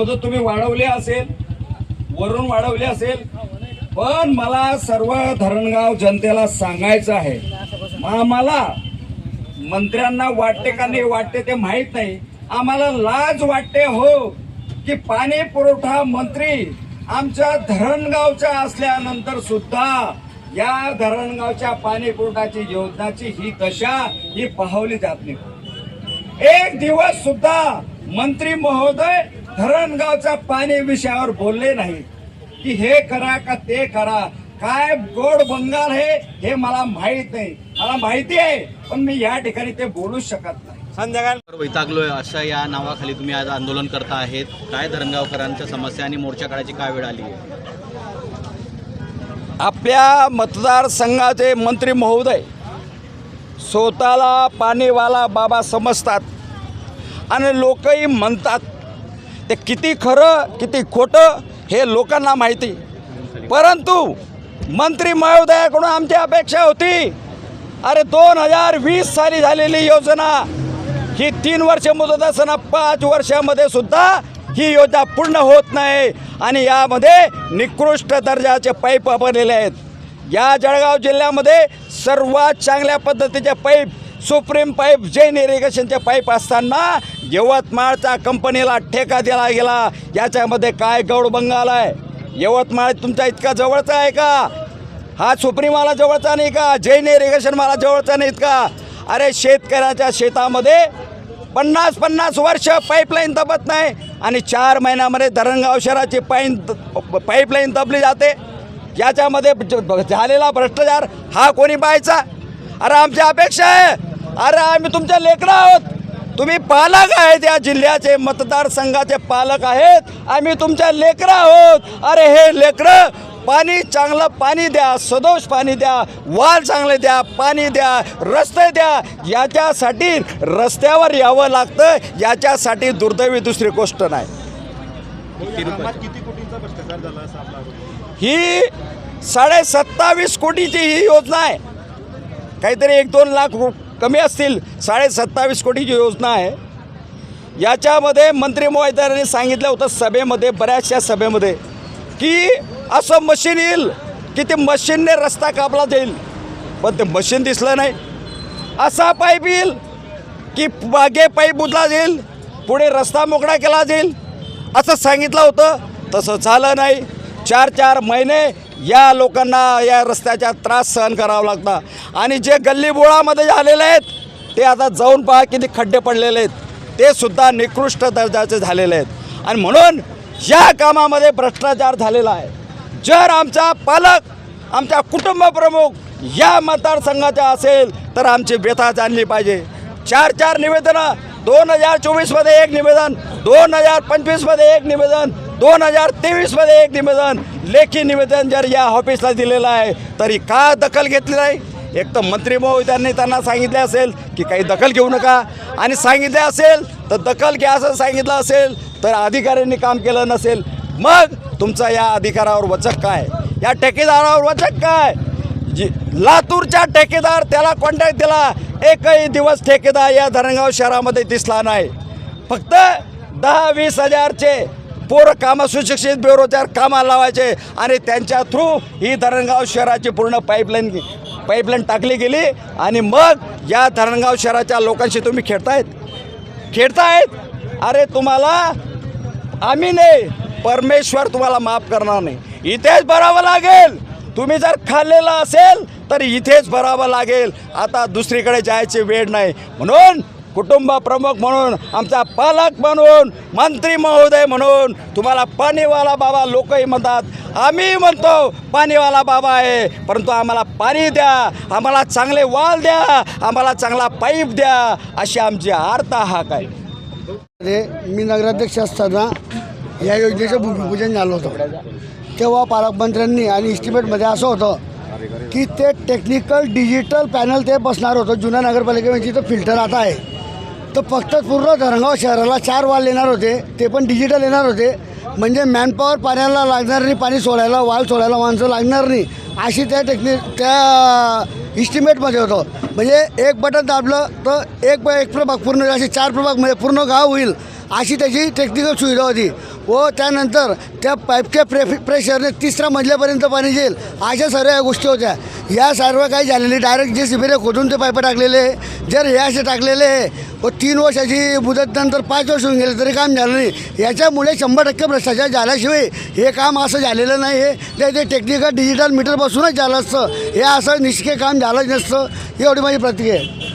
मदत तुम्ही वाढवली असेल वरून वाढवली असेल पण मला सर्व धरणगाव जनतेला सांगायचं आहे. आम्हाला मंत्र्यांना वाटते का नाही वाटते ते माहीत नाही. आम्हाला लाज वाटते हो की पाणी पुरवठा मंत्री आमच्या धरणगावच्या असल्यानंतर सुद्धा या धरणगावच्या पाणी पुरवठाची योजनाची ही दशा ही पाहवली जात नाही. एक दिवस सुद्धा मंत्री महोदय धरणगावच्या पाणी विषयावर बोलले नाही. की हे करा का ते करा? काय गोड बंगाल हे हे मला माहीत नाही. मला माहिती आहे पण मी या ठिकाणी ते बोलूच शकत नाही. संध्याकाळ वैतागलोय अशा या नावाखाली तुम्ही आज आंदोलन करता आहेत. काय धरणगावकरांच्या समस्या आणि मोर्चा काढायची काय वेळ आली आहे? आपल्या मतदारसंघाचे मंत्री महोदय स्वतःला पाणीवाला बाबा समजतात आणि लोकही म्हणतात ते किती खरं किती खोटं हे लोकांना माहिती. परंतु मंत्री महोदयाकडून आमची अपेक्षा होती. अरे दोन हजार वीस साली झालेली योजना ही तीन वर्ष मुदत असताना पाच वर्षामध्ये सुद्धा ही योजना पूर्ण होत नाही. आणि यामध्ये निकृष्ट दर्जाचे पाईप वापरलेले आहेत. या जळगाव जिल्ह्यामध्ये सर्वात चांगल्या पद्धतीचे पाईप सुप्रीम पाईप जैन इरिगेशनचे पाईप असताना यवतमाळच्या कंपनीला ठेका दिला गेला. याच्यामध्ये काय गौड बंगाल आहे? यवतमाळ तुमच्या इतका जवळचा आहे का? हा सुप्रीम मला जवळचा नाही का? जैन इरिगेशन मला जवळचा नाहीत का अरे शेतकऱ्याच्या शेतामध्ये पन्नास पन्नास वर्ष पाईपलाईन दबत नाही आणि चार महिन्यामध्ये धरणगाव शहराची पाईन पाईपलाईन दबली जाते. याच्यामध्ये झालेला भ्रष्टाचार हा कोणी पाहायचा? अरे आमची अपेक्षा आहे अरे आम्ही तुमच्या लेकरं आहोत. तुम्ही पालक आहेत या जिल्ह्याचे मतदारसंघाचे पालक आहेत. आम्ही तुमच्या लेकरं आहोत. अरे हे लेकरं पाणी चांगलं पाणी द्या सदोष पाणी द्या वाल चांगले द्या पाणी द्या रस्ते द्या. याच्यासाठी रस्त्यावर यावं लागतं याच्यासाठी दुर्दैवी दुसरी गोष्ट नाही. ही साडे सत्तावीस कोटीची ही योजना आहे. काहीतरी एक दोन लाख कमी असतील साडे सत्तावीस कोटीची योजना आहे. याच्यामध्ये मंत्री महोदयांनी सांगितलं होतं सभेमध्ये बऱ्याचशा सभेमध्ये की असं मशीन येईल की ते मशीनने रस्ता कापला जाईल. पण ते मशीन दिसलं नाही. असा पाईप येईल की मागे पाईप बुजला जाईल पुढे रस्ता मोकळा केला जाईल. असं सांगितलं होतं. तसं झालं नाही. चार चार महिने या लोकांना या रस्त्याचा त्रास सहन करावा लागता. आणि जे गल्लीबोळामध्ये झालेले आहेत ते आता जाऊन पहा किती खड्डे पडलेले आहेत. ते सुद्धा निकृष्ट दर्जाचे झालेले आहेत. आणि म्हणून या कामामध्ये भ्रष्टाचार झालेला आहे. जर आमचा पालक आमच्या कुटुंबप्रमुख या मतदारसंघाचा असेल तर आमची व्यथा जाणली पाहिजे. चार चार निवेदनं दोन हजार चोवीसमध्ये एक निवेदन दोन हजार पंचवीसमध्ये एक निवेदन दोन हजार तेवीसमध्ये एक निवेदन. लेखी निवेदन जर या ऑफिसला दिलेलं आहे तरी का दखल घेतली नाही? एक तर मंत्री महोदयांनी त्यांना सांगितले असेल की काही दखल घेऊ नका. आणि सांगितले असेल तर दखल घ्या असं सांगितलं असेल तर अधिकाऱ्यांनी काम केलं नसेल. मग तुमचा या अधिकारावर वचक काय? या ठेकेदारावर वचक काय? जी लातूरच्या ठेकेदार त्याला कॉन्टॅक्ट दिला? एकही दिवस ठेकेदार या धरणगाव शहरामध्ये दिसला नाही. फक्त दहा वीस हजारचे पोरं कामं सुशिक्षित बेरोजगार कामाला लावायचे आणि त्यांच्या थ्रू ही धरणगाव शहराची पूर्ण पाईपलाईन पाईपलाईन टाकली गेली आणि मग या धरणगाव शहराच्या लोकांशी तुम्ही खेळतायत. खेळतायत? अरे तुम्हाला आम्ही नाही. परमेश्वर तुम्हाला माफ करणार नाही. इथेच भरावं लागेल. तुम्ही जर खाल्लेलं असेल तर इथेच भरावं लागेल. आता दुसरीकडे जायची वेळ नाही. म्हणून कुटुंब प्रमुख म्हणून आमचा पालक म्हणून मंत्री महोदय म्हणून तुम्हाला पाणीवाला बाबा लोकही म्हणतात. आम्ही म्हणतो पाणीवाला बाबा आहे परंतु आम्हाला पाणी द्या आम्हाला चांगले वाल द्या आम्हाला चांगला पाईप द्या अशी आमची आर्ता हाक आहे मी नगराध्यक्ष असताना या योजनेचं भूमिपूजन झालं होतं. तेव्हा पालकमंत्र्यांनी आणि इस्टिमेटमध्ये असं होतं की ते टेक्निकल डिजिटल पॅनल ते बसणार होतं. जुन्या नगरपालिकेमध्ये जिथं फिल्टर आता आहे. तर फक्त पूर्ण धरणगाव शहराला चार वाल येणार होते. ते पण डिजिटल येणार होते. म्हणजे मॅनपॉवर पाण्याला लागणार नाही पाणी सोडायला वाल सोडायला माणसं लागणार नाही. अशी त्या टेक्नि त्या इस्टिमेटमध्ये होतं. म्हणजे एक बटन दाबलं तर एक एक प्रभाग पूर्ण असे चार प्रभाग म्हणजे पूर्ण गाव होईल. अशी त्याची टेक्निकल सुविधा होती. व त्यानंतर त्या पाईपच्या प्रे प्रेशरने तिसऱ्या मजल्यापर्यंत पाणी येईल. अशा सर्व या गोष्टी होत्या. या सर्व काही झालेली डायरेक्ट जे सिबिरे खोदून ते पाईप टाकलेले जर हे असे टाकलेले आहे व तीन वर्षाची मुदत नंतर पाच वर्ष होऊन गेले तरी काम झालं नाही. याच्यामुळे शंभर टक्के भ्रष्टाचार झाल्याशिवाय हे काम असं झालेलं नाही आहे ते टेक्निकल डिजिटल मीटर बसूनच झालं असतं. हे असं निष्के काम झालं नसतं. एवढी माझी प्रतिक्रिया आहे.